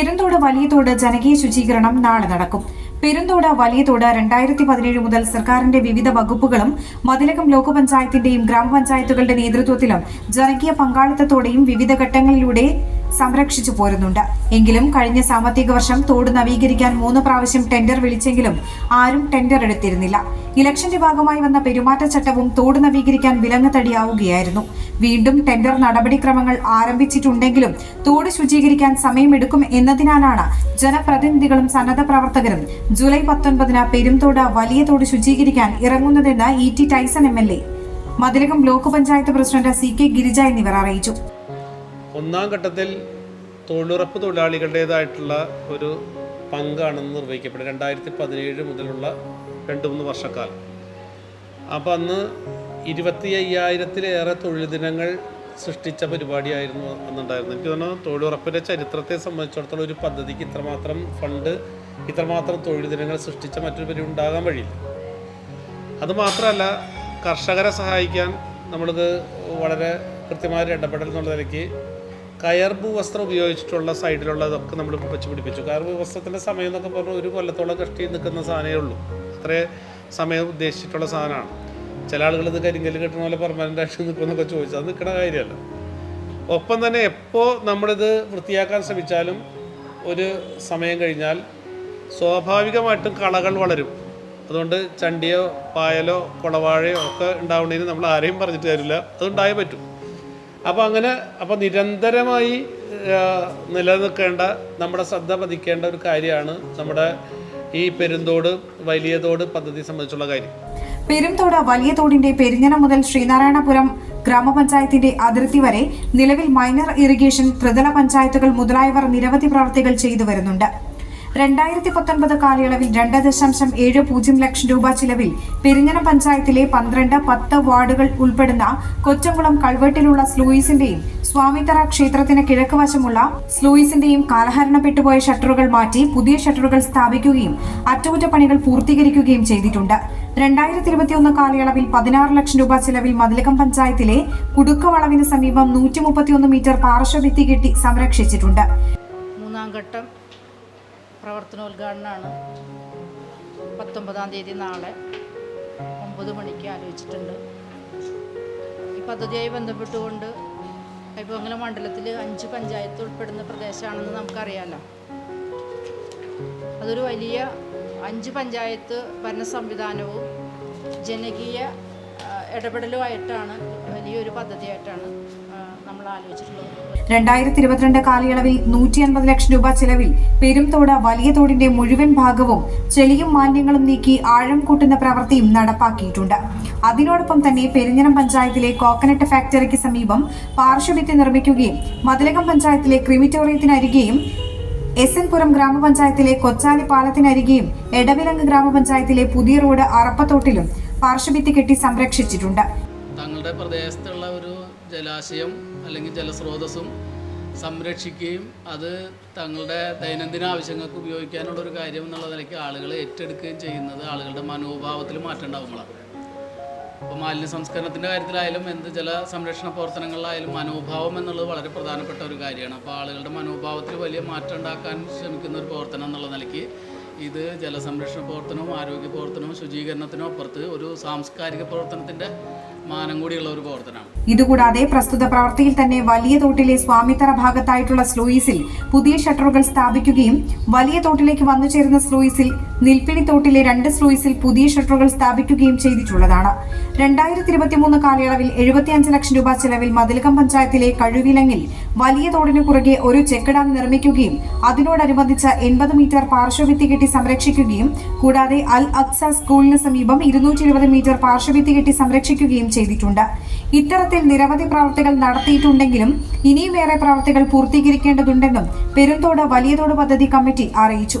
പെരുന്തോട് വലിയതോട് ജനകീയ ശുചീകരണം നാളെ നടക്കും. പെരുന്തോട് വലിയതോട് രണ്ടായിരത്തി പതിനേഴ് മുതൽ സർക്കാരിന്റെ വിവിധ വകുപ്പുകളും മതിലകം ബ്ലോക്ക് പഞ്ചായത്തിന്റെയും ഗ്രാമപഞ്ചായത്തുകളുടെ നേതൃത്വത്തിലും ജനകീയ പങ്കാളിത്തത്തോടെയും വിവിധ ഘട്ടങ്ങളിലൂടെ സംരക്ഷിച്ചു പോരുന്നുണ്ട്. എങ്കിലും കഴിഞ്ഞ സാമ്പത്തിക വർഷം തോട് നവീകരിക്കാൻ മൂന്ന് പ്രാവശ്യം ടെൻഡർ വിളിച്ചെങ്കിലും ആരും ടെൻഡർ എടുത്തിരുന്നില്ല. ഇലക്ഷന്റെ ഭാഗമായി വന്ന പെരുമാറ്റച്ചട്ടവും തോട് നവീകരിക്കാൻ വിലങ്ങുതടിയാവുകയായിരുന്നു. വീണ്ടും ടെൻഡർ നടപടിക്രമങ്ങൾ ആരംഭിച്ചിട്ടുണ്ടെങ്കിലും തോട് ശുചീകരിക്കാൻ സമയമെടുക്കും എന്നതിനാലാണ് ജനപ്രതിനിധികളും സന്നദ്ധ പ്രവർത്തകരും ജൂലൈ പത്തൊൻപതിന് പെരുംതോട് വലിയ തോട് ശുചീകരിക്കാൻ ഇറങ്ങുന്നതെന്ന് E T Tyson M L A. Mathilakam block panchayat president C K Girija എന്നിവർ അറിയിച്ചു. ഒന്നാം ഘട്ടത്തിൽ തൊഴിലുറപ്പ് തൊഴിലാളികളുടേതായിട്ടുള്ള ഒരു പങ്കാണെന്ന് നിർവഹിക്കപ്പെടും. രണ്ടായിരത്തി പതിനേഴ് മുതലുള്ള രണ്ട് മൂന്ന് വർഷക്കാലം. അപ്പോൾ അന്ന് ഇരുപത്തി അയ്യായിരത്തിലേറെ തൊഴിൽ ദിനങ്ങൾ സൃഷ്ടിച്ച പരിപാടിയായിരുന്നു അന്നുണ്ടായിരുന്നത്. എനിക്ക് തോന്നുന്നു തൊഴിലുറപ്പിന്റെ ചരിത്രത്തെ സംബന്ധിച്ചിടത്തോളം ഒരു പദ്ധതിക്ക് ഇത്രമാത്രം ഫണ്ട് ഇത്രമാത്രം തൊഴിൽ ദിനങ്ങൾ സൃഷ്ടിച്ച മറ്റൊരു പരിപാടി ഉണ്ടാകാൻ വഴിയില്ല. അതുമാത്രമല്ല കർഷകരെ സഹായിക്കാൻ നമ്മളിത് വളരെ കൃത്യമായ ഇടപെടൽ എന്നുള്ള നിലയ്ക്ക് കയർബു വസ്ത്രം ഉപയോഗിച്ചിട്ടുള്ള സൈഡിലുള്ളതൊക്കെ നമ്മൾ വെച്ച് പിടിപ്പിച്ചു. കയർബു വസ്ത്രത്തിന്റെ സമയം എന്നൊക്കെ പറഞ്ഞാൽ ഒരു കൊല്ലത്തോളം കഷ്ടി നിൽക്കുന്ന സാധനമേ ഉള്ളൂ. അത്രേ സമയം ഉദ്ദേശിച്ചിട്ടുള്ള സാധനമാണ്. ചില ആളുകൾ ഇത് കരിങ്കല്ല് കിട്ടുന്ന പോലെ പെർമനന്റ് ആയിട്ട് നിൽക്കുമെന്നൊക്കെ ചോദിച്ചു അത് നിൽക്കുന്ന കാര്യമല്ല. ഒപ്പം തന്നെ എപ്പോൾ നമ്മളിത് വൃത്തിയാക്കാൻ ശ്രമിച്ചാലും ഒരു സമയം കഴിഞ്ഞാൽ സ്വാഭാവികമായിട്ടും കളകൾ വളരും. അതുകൊണ്ട് ചണ്ടിയോ പായലോ കുളവാഴയോ ഒക്കെ ഉണ്ടാവുന്നതിന് നമ്മൾ ആരെയും പറഞ്ഞിട്ട് കാര്യമില്ല. അത് ഉണ്ടായേ പറ്റും. അപ്പോൾ അങ്ങനെ അപ്പോൾ നിരന്തരമായി നിലനിൽക്കേണ്ട നമ്മുടെ ശ്രദ്ധ പതിക്കേണ്ട ഒരു കാര്യമാണ് നമ്മുടെ ഈ പെരുന്തോട് വലിയതോട് പദ്ധതി സംബന്ധിച്ചുള്ള കാര്യം. പെരുംതോട് വലിയതോടിന്റെ പെരിഞ്ഞനം മുതൽ ശ്രീനാരായണപുരം ഗ്രാമപഞ്ചായത്തിന്റെ അതിർത്തി വരെ നിലവിൽ മൈനർ ഇറിഗേഷൻ ത്രിതല പഞ്ചായത്തുകൾ മുതലായവർ നിരവധി പ്രവർത്തികൾ ചെയ്തു വരുന്നുണ്ട്. രണ്ടായിരത്തി പത്തൊൻപത് കാലയളവിൽ രണ്ട് ദശാംശം ഏഴ് പൂജ്യം ലക്ഷം രൂപ ചിലവിൽ പെരിഞ്ഞന പഞ്ചായത്തിലെ പന്ത്രണ്ട് പത്ത് വാർഡുകൾ ഉൾപ്പെടുന്ന കൊച്ചംകുളം കൾവെട്ടിലുള്ള സ്ലൂയിസിന്റെയും സ്വാമിത്തറ ക്ഷേത്രത്തിന് കിഴക്ക് വശമുള്ള സ്ലൂയിസിന്റെയും കാലഹരണപ്പെട്ടുപോയ ഷട്ടറുകൾ മാറ്റി പുതിയ ഷട്ടറുകൾ സ്ഥാപിക്കുകയും അറ്റകുറ്റപ്പണികൾ പൂർത്തീകരിക്കുകയും ചെയ്തിട്ടുണ്ട്. രണ്ടായിരത്തി ഇരുപത്തിയൊന്ന് കാലയളവിൽ പതിനാറ് ലക്ഷം രൂപ ചിലവിൽ മതിലകം പഞ്ചായത്തിലെ കുടുക്കവളവിന് സമീപം നൂറ്റി മുപ്പത്തിയൊന്ന് മീറ്റർ പാർശ്വഭിത്തി കെട്ടി സംരക്ഷിച്ചിട്ടുണ്ട്. മൂന്നാം ഘട്ടം പ്രവർത്തനോദ്ഘാടനമാണ്. പത്തൊമ്പതാം തീയതി നാളെ ഒമ്പത് മണിക്ക് ആലോചിച്ചിട്ടുണ്ട്. ഈ പദ്ധതിയായി ബന്ധപ്പെട്ടുകൊണ്ട് കൈപ്പമംഗലം മണ്ഡലത്തിൽ അഞ്ച് പഞ്ചായത്ത് ഉൾപ്പെടുന്ന പ്രദേശമാണെന്ന് നമുക്കറിയാമല്ലോ അതൊരു വലിയ അഞ്ച് പഞ്ചായത്ത് ഭരണ സംവിധാനവും ജനകീയ ഇടപെടലുമായിട്ടാണ് വലിയൊരു പദ്ധതിയായിട്ടാണ് നമ്മൾ ആലോചിച്ചിട്ടുള്ളത് രണ്ടായിരത്തി ഇരുപത്തിരണ്ട് കാലയളവിൽ നൂറ്റി അൻപത് ലക്ഷം രൂപ ചെലവിൽ പെരുംതോട് വലിയ തോടിന്റെ മുഴുവൻ ഭാഗവും ചെളിയും മാലിന്യങ്ങളും നീക്കി ആഴം കൂട്ടുന്ന പ്രവൃത്തിയും നടപ്പാക്കിയിട്ടുണ്ട്. അതിനോടൊപ്പം തന്നെ പെരിഞ്ഞനം പഞ്ചായത്തിലെ കോക്കനട്ട് ഫാക്ടറിക്ക് സമീപം പാർശ്വഭിത്തി നിർമ്മിക്കുകയും മതിലകം പഞ്ചായത്തിലെ ക്രിമിറ്റോറിയത്തിനരികെയും എസ് എൻ പുരം ഗ്രാമപഞ്ചായത്തിലെ കൊച്ചാലി പാലത്തിനരികെയും എടവിലങ്ങ് ഗ്രാമപഞ്ചായത്തിലെ പുതിയ റോഡ് അറപ്പത്തോട്ടിലും പാർശ്വഭിത്തി കെട്ടി സംരക്ഷിച്ചിട്ടുണ്ട്. തങ്ങളുടെ പ്രദേശത്തുള്ള ഒരു ജലാശയം അല്ലെങ്കിൽ ജലസ്രോതസ്സും സംരക്ഷിക്കുകയും അത് തങ്ങളുടെ ദൈനംദിന ആവശ്യങ്ങൾക്ക് ഉപയോഗിക്കാനുള്ള ഒരു കാര്യം എന്നുള്ള നിലയ്ക്ക് ആളുകൾ ഏറ്റെടുക്കുകയും ചെയ്യുന്നത് ആളുകളുടെ മനോഭാവത്തിൽ മാറ്റം ഉണ്ടാകുമ്പോഴാണ് ഇപ്പോൾ മാലിന്യ സംസ്കരണത്തിന്റെ കാര്യത്തിലായാലും എന്ത് ജല സംരക്ഷണ പ്രവർത്തനങ്ങളിലായാലും മനോഭാവം എന്നുള്ളത് വളരെ പ്രധാനപ്പെട്ട ഒരു കാര്യമാണ്. അപ്പോൾ ആളുകളുടെ മനോഭാവത്തിൽ വലിയ മാറ്റം ഉണ്ടാക്കാൻ ശ്രമിക്കുന്ന ഒരു പ്രവർത്തനം എന്നുള്ള നിലയ്ക്ക് ഇത് ജലസംരക്ഷണ പ്രവർത്തനവും ആരോഗ്യ പ്രവർത്തനവും ശുചീകരണത്തിനും അപ്പുറത്ത് ഒരു സാംസ്കാരിക പ്രവർത്തനത്തിന്റെ ഒരു പ്രവർത്തനമാണ്. ഇതുകൂടാതെ പ്രസ്തുത പ്രവൃത്തിയിൽ തന്നെ വലിയ തോട്ടിലെ സ്വാമിത്തറ ഭാഗത്തായിട്ടുള്ള സ്ലൂയിസിൽ പുതിയ ഷട്ടറുകൾ സ്ഥാപിക്കുകയും വലിയ തോട്ടിലേക്ക് വന്നു ചേരുന്ന സ്ലൂയിസിൽ നിൽപ്പിണി തോട്ടിലെ രണ്ട് സ്ലൂയിസിൽ പുതിയ ഷട്ടറുകൾ സ്ഥാപിക്കുകയും ചെയ്തിട്ടുള്ളതാണ്. രണ്ടായിരത്തി ഇരുപത്തിമൂന്ന് കാലയളവിൽ എഴുപത്തിയഞ്ച് ലക്ഷം രൂപ ചെലവിൽ മതിലകം പഞ്ചായത്തിലെ കഴുവിലങ്ങിൽ വലിയ തോടിനു കുറുകെ ഒരു ചെക്ക് നിർമ്മിക്കുകയും അതിനോടനുബന്ധിച്ച് എൺപത് മീറ്റർ പാർശ്വഭിത്തി കെട്ടി സംരക്ഷിക്കുകയും കൂടാതെ അൽ അക്സ സ്കൂളിന് സമീപം ഇരുന്നൂറ്റി ഇരുപത് മീറ്റർ പാർശ്വഭിത്തി കെട്ടി സംരക്ഷിക്കുകയും ചെയ്തിട്ടുണ്ട്. ഇത്തരത്തിൽ നിരവധി പ്രവർത്തികൾ നടത്തിയിട്ടുണ്ടെങ്കിലും ഇനിയും ഏറെ പ്രവർത്തികൾ പൂർത്തീകരിക്കേണ്ടതുണ്ടെന്നും പെരുന്തോട് വലിയതോട് പദ്ധതി കമ്മിറ്റി അറിയിച്ചു.